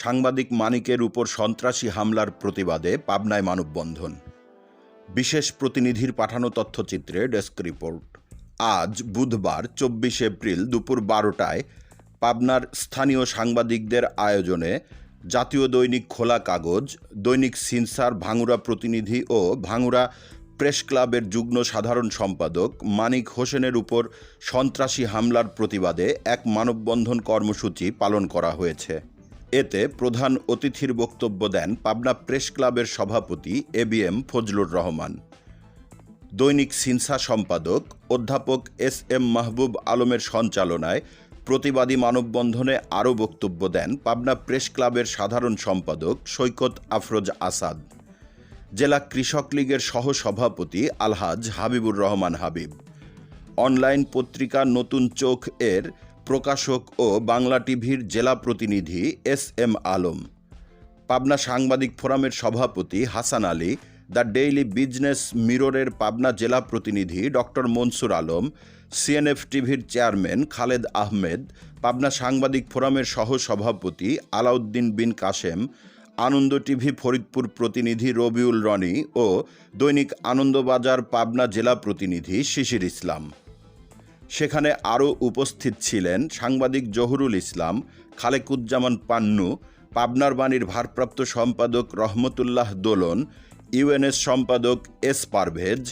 সাংবাদিক মানিকের উপর সন্ত্রাসী হামলার প্রতিবাদে পাবনায় মানববন্ধন। বিশেষ প্রতিনিধির পাঠানো তথ্যচিত্রে ডেস্ক রিপোর্ট। আজ বুধবার, চব্বিশ এপ্রিল দুপুর বারোটায় পাবনার স্থানীয় সাংবাদিকদের আয়োজনে জাতীয় দৈনিক খোলা কাগজ, দৈনিক সিনসার ভাঙুরা প্রতিনিধি ও ভাঙুরা প্রেস ক্লাবের যুগ্ম সাধারণ সম্পাদক মানিক হোসেনের উপর সন্ত্রাসী হামলার প্রতিবাদে এক মানববন্ধন কর্মসূচি পালন করা হয়েছে। এতে প্রধান অতিথির বক্তব্য দেন পাবনা প্রেস ক্লাবের সভাপতি A B M Fazlur Rahman. দৈনিক সিনসা সম্পাদক অধ্যাপক এস এম মাহবুব আলমের সঞ্চালনায় প্রতিবাদী মানববন্ধনে আরও বক্তব্য দেন পাবনা প্রেস ক্লাবের সাধারণ সম্পাদক সৈকত আফরোজ আসাদ। জেলা কৃষক লীগের সহসভাপতি আলহাজ হাবিবুর রহমান হাবিব। অনলাইন পত্রিকা নতুন চোখ এর প্রকাশক ও বাংলা টিভির জেলা প্রতিনিধি এস এম আলম। পাবনা সাংবাদিক ফোরামের সভাপতি Hasan Ali, the daily business মিররের Pabna জেলা প্রতিনিধি ডক্টর মনসুর আলম সিএনএফ টিভির চেয়ারম্যান খালেদ আহমেদ, পাবনা সাংবাদিক ফোরামের সহ সভাপতি আলাউদ্দিন বিন কাশেম, আনন্দ টিভি ফরিদপুর প্রতিনিধি রবিউল রনি ও দৈনিক আনন্দবাজার পাবনা জেলা প্রতিনিধি শিশির ইসলাম। সেখানে আরও উপস্থিত ছিলেন সাংবাদিক জহুরুল ইসলাম, খালেকুজ্জামান পান্নু, পাবনার বাণীর ভারপ্রাপ্ত সম্পাদক রহমতুল্লাহ দোলন, ইউএনএস সম্পাদক এস পারভেজ,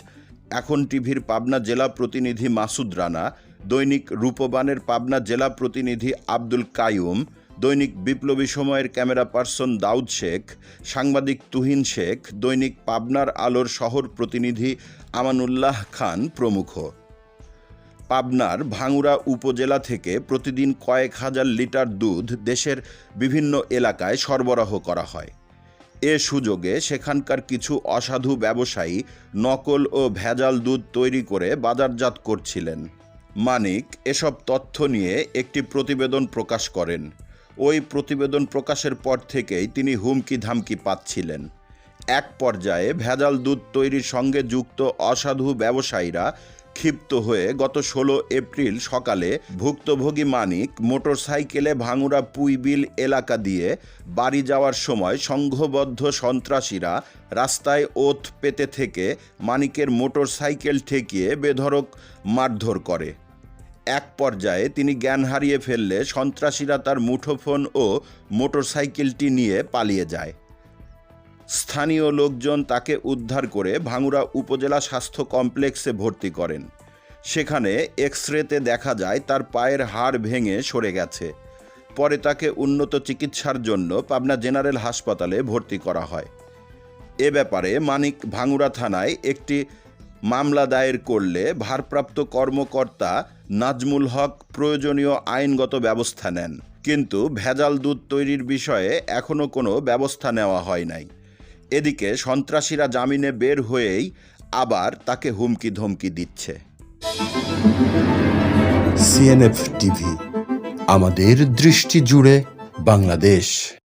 এখন টিভির পাবনা জেলা প্রতিনিধি মাসুদ রানা, দৈনিক রূপবানের পাবনা জেলা প্রতিনিধি আব্দুল কায়ুম দৈনিক বিপ্লবী সময়ের ক্যামেরা পার্সন দাউদ শেখ, সাংবাদিক তুহিন শেখ, দৈনিক পাবনার আলোর শহর প্রতিনিধি আমানুল্লাহ খান প্রমুখ। পাবনার ভাঙুরা উপজেলা থেকে প্রতিদিন কয়েক হাজার লিটার দুধ দেশের বিভিন্ন এলাকায় সরবরাহ করা হয়। এ সুযোগে সেখানকার কিছু অসাধু ব্যবসায়ী নকল ও ভেজাল দুধ তৈরি করে বাজারজাত করছিলেন। মানিক এসব তথ্য নিয়ে একটি প্রতিবেদন প্রকাশ করেন। ওই প্রতিবেদন প্রকাশের পর থেকেই তিনি হুমকি ধামকি পাচ্ছিলেন। এক পর্যায়ে ভেজাল দুধ তৈরির সঙ্গে যুক্ত অসাধু ব্যবসায়ীরা ক্ষিপ্ত হয়ে গত ষোলো এপ্রিল সকালে ভুক্তভোগী মানিক মোটরসাইকেলে ভাঙুরা পুইবিল এলাকা দিয়ে বাড়ি যাওয়ার সময় সংঘবদ্ধ সন্ত্রাসীরা রাস্তায় ওথ পেতে থেকে মানিকের মোটরসাইকেল ঠেকিয়ে বেধড়ক মারধর করে। এক পর্যায়ে তিনি জ্ঞান হারিয়ে ফেললে সন্ত্রাসীরা তার মুঠোফোন ও মোটরসাইকেলটি নিয়ে পালিয়ে যায়। স্থানীয় লোকজন তাকে উদ্ধার করে ভাঙুরা উপজেলা স্বাস্থ্য কমপ্লেক্সে ভর্তি করেন। সেখানে এক্স রেতে দেখা যায় তার পায়ের হাড় ভেঙে সরে গেছে। পরে তাকে উন্নত চিকিৎসার জন্য পাবনা জেনারেল হাসপাতালে ভর্তি করা হয়। এ ব্যাপারে মানিক ভাঙুরা থানায় একটি মামলা দায়ের করলে ভারপ্রাপ্ত কর্মকর্তা নাজমুল হক প্রয়োজনীয় আইনগত ব্যবস্থা নেন। কিন্তু ভেজাল দুধ তৈরির বিষয়ে এখনও কোনো ব্যবস্থা নেওয়া হয় নাই। এদিকে সন্ত্রাসীরা জামিনে বের হয়েই আবার তাকে হুমকি ধমকি দিচ্ছে সিএনএফ টিভি আমাদের দৃষ্টি জুড়ে বাংলাদেশ।